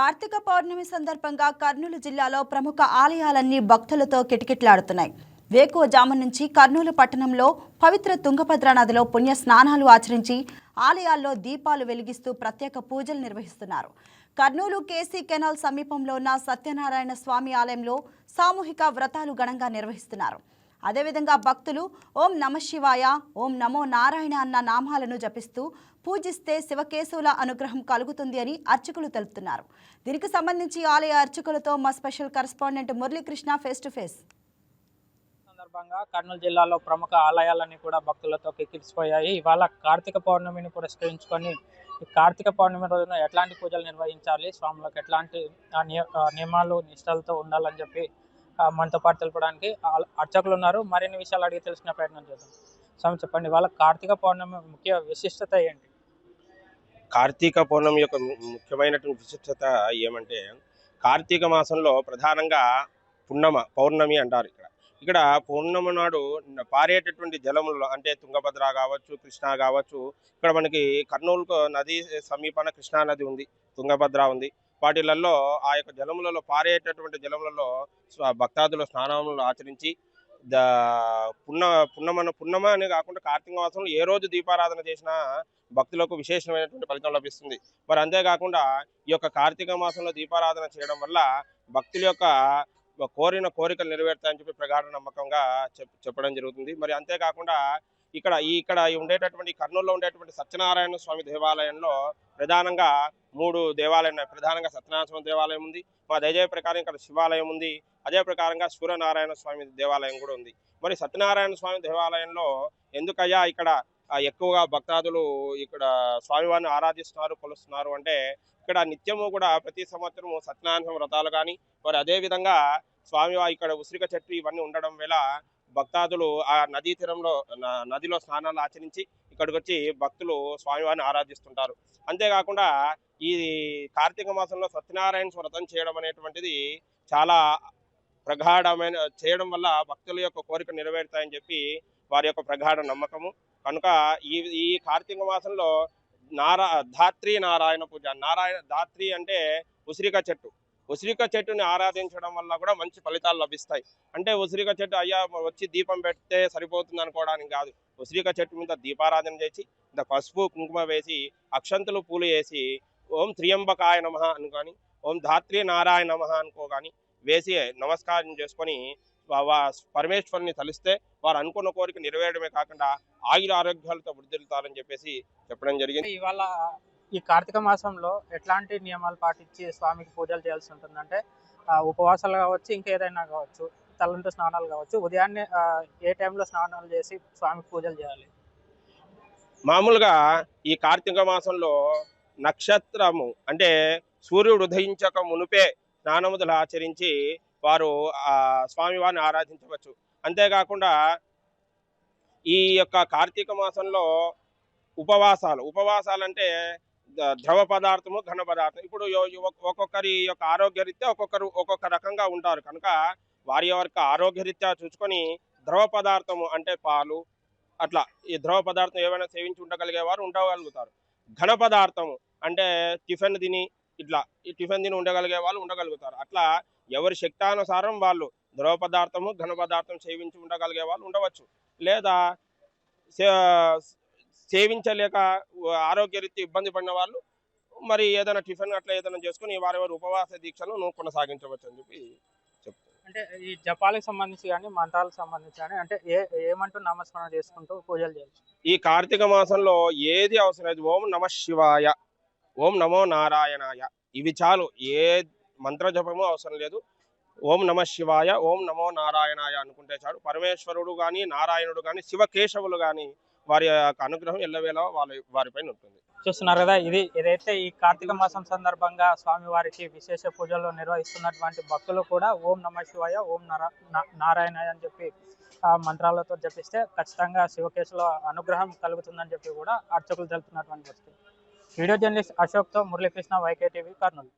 కార్తీక పౌర్ణమి సందర్భంగా కర్నూలు జిల్లాలో ప్రముఖ ఆలయాలన్నీ భక్తులతో కిటకిట్లాడుతున్నాయి. వేకువజాము నుంచి కర్నూలు పట్టణంలో పవిత్ర తుంగభద్ర నదిలో పుణ్య స్నానాలు ఆచరించి ఆలయాల్లో దీపాలు వెలిగిస్తూ ప్రత్యేక పూజలు నిర్వహిస్తున్నారు. కర్నూలు కేసీ కెనాల్ సమీపంలో ఉన్న సత్యనారాయణ స్వామి ఆలయంలో సామూహిక వ్రతాలు ఘనంగా నిర్వహిస్తున్నారు. అదేవిధంగా భక్తులు ఓం నమ శివాయ ఓం నమో నారాయణ అన్న నామాలను జపిస్తూ పూజిస్తే శివకేశవుల అనుగ్రహం కలుగుతుంది అని అర్చకులు తెలుపుతున్నారు. దీనికి సంబంధించి ఆలయ అర్చకులతో మా special correspondent Muralikrishna face to face. సందర్భంగా కర్నూలు జిల్లాలో ప్రముఖ ఆలయాలన్నీ కూడా భక్తులతో కిక్కిరిసిపోయాయి. ఇవాళ కార్తీక పౌర్ణమిని పురస్కరించుకొని కార్తీక పౌర్ణమి రోజున ఎట్లాంటి పూజలు నిర్వహించాలి? స్వాములకు ఎట్లాంటి నియ- నియమాలు నిష్టలతో ఉండాలని చెప్పి మనతో పాటు తెలుపడానికి అర్చకులు ఉన్నారు. మరిన్ని విషయాలు అడిగి తెలుసుకునే ప్రయత్నం చేద్దాం. స్వామి చెప్పండి. వాళ్ళ కార్తీక పౌర్ణమి ముఖ్య విశిష్టత ఏంటి? కార్తీక పౌర్ణమి యొక్క ముఖ్యమైనటువంటి విశిష్టత ఏమంటే కార్తీక మాసంలో ప్రధానంగా పున్నమ పౌర్ణమి అంటారు ఇక్కడ. ఇక్కడ పౌర్ణమి నాడు పారేటటువంటి జలములు అంటే తుంగభద్ర కావచ్చు కృష్ణా కావచ్చు ఇక్కడ మనకి కర్నూలు నది సమీపాన కృష్ణా నది ఉంది తుంగభద్ర ఉంది. వాటిలలో ఆ యొక్క జలములలో పారేటటువంటి జలములలో భక్తాదులు స్నానములు ఆచరించి పున్న పున్నమన పున్నమ అని కాకుండా కార్తీక మాసంలో ఏ రోజు దీపారాధన చేసినా భక్తులకు విశేషమైనటువంటి ఫలితం లభిస్తుంది. మరి అంతేకాకుండా ఈ యొక్క కార్తీక మాసంలో దీపారాధన చేయడం వల్ల భక్తుల యొక్క కోరిన కోరికలు నెరవేరుతాయని చెప్పి ప్రగాఢ నమ్మకంగా చెప్పడం జరుగుతుంది. మరి అంతేకాకుండా ఇక్కడ ఈ ఇక్కడ ఉండేటటువంటి కర్నూలులో ఉండేటువంటి సత్యనారాయణ స్వామి దేవాలయంలో ప్రధానంగా మూడు దేవాలయం ఉన్నాయి. ప్రధానంగా సత్యనారాయణ స్వామి దేవాలయం ఉంది. మా దయజయ ప్రకారం ఇక్కడ శివాలయం ఉంది. అదే ప్రకారంగా సూర్యనారాయణ స్వామి దేవాలయం కూడా ఉంది. మరి సత్యనారాయణ స్వామి దేవాలయంలో ఎందుకయ్యా ఇక్కడ ఎక్కువగా భక్తాదులు ఇక్కడ స్వామివారిని ఆరాధిస్తున్నారు కొలుస్తున్నారు అంటే ఇక్కడ నిత్యము కూడా ప్రతి సంవత్సరము సత్యనారాయణ వ్రతాలు కానీ మరి అదే విధంగా స్వామివారి ఇక్కడ ఉసిరిక చెట్టు ఇవన్నీ ఉండడం వల్ల భక్తాదులు ఆ నదీ తీరంలో న- నదిలో స్నానాలు ఆచరించి ఇక్కడికి వచ్చి భక్తులు స్వామివారిని ఆరాధిస్తుంటారు. అంతేకాకుండా ఈ కార్తీక మాసంలో సత్యనారాయణ వ్రతం చేయడం అనేటువంటిది చాలా ప్రగాఢమైన చేయడం వల్ల భక్తుల యొక్క కోరిక నెరవేరుతాయని చెప్పి వారి యొక్క ప్రగాఢ నమ్మకము. కనుక ఈ ఈ కార్తీక మాసంలో నారా ధాత్రి నారాయణ పూజ నారాయణ ధాత్రి అంటే ఉసిరిక చెట్టు. ఉసిరిక చెట్టుని ఆరాధించడం వల్ల కూడా మంచి ఫలితాలు లభిస్తాయి. అంటే ఉసిరిక చెట్టు అయ్యా వచ్చి దీపం పెడితే సరిపోతుంది అనుకోవడానికి కాదు. ఉసిరిక చెట్టు మీద దీపారాధన చేసి ఇంత పసుపు కుంకుమ వేసి అక్షంతులు పూలు వేసి ఓం త్రియంబకాయ నమ అనుకొని ఓం ధాత్రి నారాయణ నమ అనుకో కానీ వేసి నమస్కారం చేసుకొని పరమేశ్వరుని తలిస్తే వారు అనుకున్న కోరిక నెరవేరడమే కాకుండా ఆయుర ఆరోగ్యాలతో వృద్ధిల్తారని చెప్పేసి చెప్పడం జరిగింది. ఇవాళ ఈ కార్తీక మాసంలో ఎట్లాంటి నియమాలు పాటించి స్వామికి పూజలు చేయాల్సి ఉంటుందంటే ఉపవాసాలు కావచ్చు ఇంకా ఏదైనా కావచ్చు తలంటు స్నానాలు కావచ్చు ఉదయాన్నే ఏ టైంలో స్నానాలు చేసి స్వామికి పూజలు చేయాలి? మామూలుగా ఈ కార్తీక మాసంలో నక్షత్రము అంటే సూర్యుడు ఉదయించక మునుపే స్నానముదులు ఆచరించి వారు ఆ స్వామివారిని ఆరాధించవచ్చు. అంతేకాకుండా ఈ యొక్క కార్తీక మాసంలో ఉపవాసాలు ఉపవాసాలు అంటే ద్రవ పదార్థము ఘన పదార్థం. ఇప్పుడు ఒక్కొక్కరి యొక్క ఆరోగ్యరీత్యా ఒక్కొక్కరు ఒక్కొక్క రకంగా ఉంటారు. కనుక వారి యొక్క ఆరోగ్యరీత్యా చూసుకొని ద్రవ పదార్థము అంటే పాలు అట్లా ఈ ద్రవ పదార్థం ఏమైనా సేవించి ఉండగలిగే వారు ఉండగలుగుతారు. ఘన పదార్థము అంటే టిఫిన్ తిని ఇట్లా ఈ టిఫిన్ తిని ఉండగలిగే వాళ్ళు ఉండగలుగుతారు. అట్లా ఎవరి శక్తానుసారం వాళ్ళు ద్రవ పదార్థము ఘన పదార్థం సేవించి ఉండగలిగే వాళ్ళు ఉండవచ్చు. లేదా సే- సేవించలేక ఆరోగ్యరీత్యా ఇబ్బంది పడిన వాళ్ళు మరి ఏదైనా టిఫిన్ అట్లా ఏదైనా చేసుకొని వారి వారి ఉపవాస దీక్షను నువ్వు కొనసాగించవచ్చు అని చెప్పి చెప్తాను అంటే ఈ జపాలకు సంబంధించి కానీ మంత్రాలకు సంబంధించి కానీ అంటే ఏ ఏమంటూ నామస్మరణ చేసుకుంటూ పూజలు చేయొచ్చు? ఈ కార్తీక మాసంలో ఏది అవసరం లేదు. ఓం నమ శివాయ ఓం నమో నారాయణాయ. ఇవి చాలు. ఏ మంత్ర జపము అవసరం లేదు. ఓం నమ శివాయ ఓం నమో నారాయణాయ అనుకుంటే చాలు. పరమేశ్వరుడు కానీ నారాయణుడు కానీ శివకేశవులు కానీ వారి యొక్క అనుగ్రహం ఎల్లవేళ వాళ్ళ వారిపైన ఉంటుంది. చూస్తున్నారు కదా ఇది ఏదైతే ఈ కార్తీక మాసం సందర్భంగా స్వామివారికి విశేష పూజలు నిర్వహిస్తున్నటువంటి భక్తులు కూడా ఓం నమ శివాయ ఓం నారాయణ అని చెప్పి ఆ మంత్రాలతో జపిస్తే ఖచ్చితంగా శివకేశుల అనుగ్రహం కలుగుతుందని చెప్పి కూడా అర్చకులు తెలుపుతున్నటువంటి పరిస్థితి. వీడియో జర్నలిస్ట్ అశోక్తో మురళీకృష్ణ వైకే టీవీ కర్నూలు.